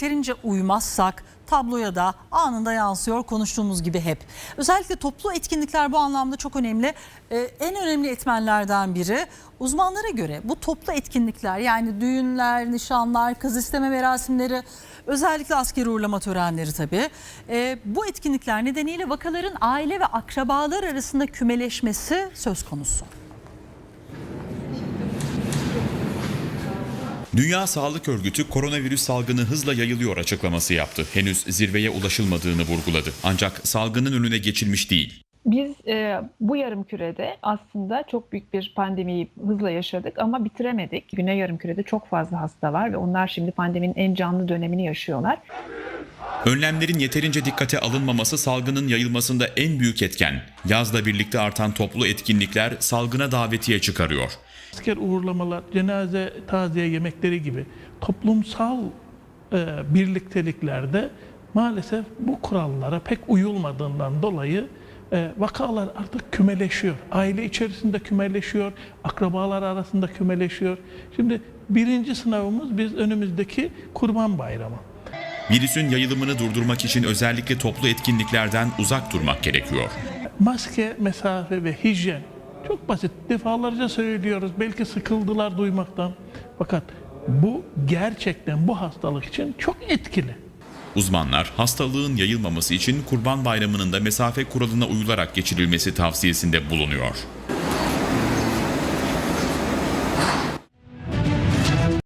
Yeterince uymazsak tabloya da anında yansıyor konuştuğumuz gibi hep. Özellikle toplu etkinlikler bu anlamda çok önemli. Ee, en önemli etmenlerden biri uzmanlara göre bu toplu etkinlikler yani düğünler, nişanlar, kız isteme merasimleri özellikle askeri uğurlama törenleri tabii. Ee, bu etkinlikler nedeniyle vakaların aile ve akrabalar arasında kümeleşmesi söz konusu. Dünya Sağlık Örgütü koronavirüs salgını hızla yayılıyor açıklaması yaptı. Henüz zirveye ulaşılmadığını vurguladı. Ancak salgının önüne geçilmiş değil. Biz e, bu yarım kürede aslında çok büyük bir pandemiyi hızla yaşadık ama bitiremedik. Güney yarım kürede çok fazla hasta var ve onlar şimdi pandeminin en canlı dönemini yaşıyorlar. Önlemlerin yeterince dikkate alınmaması salgının yayılmasında en büyük etken. Yazla birlikte artan toplu etkinlikler salgına davetiye çıkarıyor. Asker uğurlamalar, cenaze taziye yemekleri gibi toplumsal e, birlikteliklerde maalesef bu kurallara pek uyulmadığından dolayı e, vakalar artık kümeleşiyor. Aile içerisinde kümeleşiyor, akrabalar arasında kümeleşiyor. Şimdi birinci sınavımız biz önümüzdeki Kurban Bayramı. Virüsün yayılımını durdurmak için özellikle toplu etkinliklerden uzak durmak gerekiyor. Maske, mesafe ve hijyen çok basit. Defalarca söylüyoruz. Belki sıkıldılar duymaktan. Fakat bu gerçekten bu hastalık için çok etkili. Uzmanlar hastalığın yayılmaması için Kurban Bayramı'nın da mesafe kuralına uyularak geçirilmesi tavsiyesinde bulunuyor.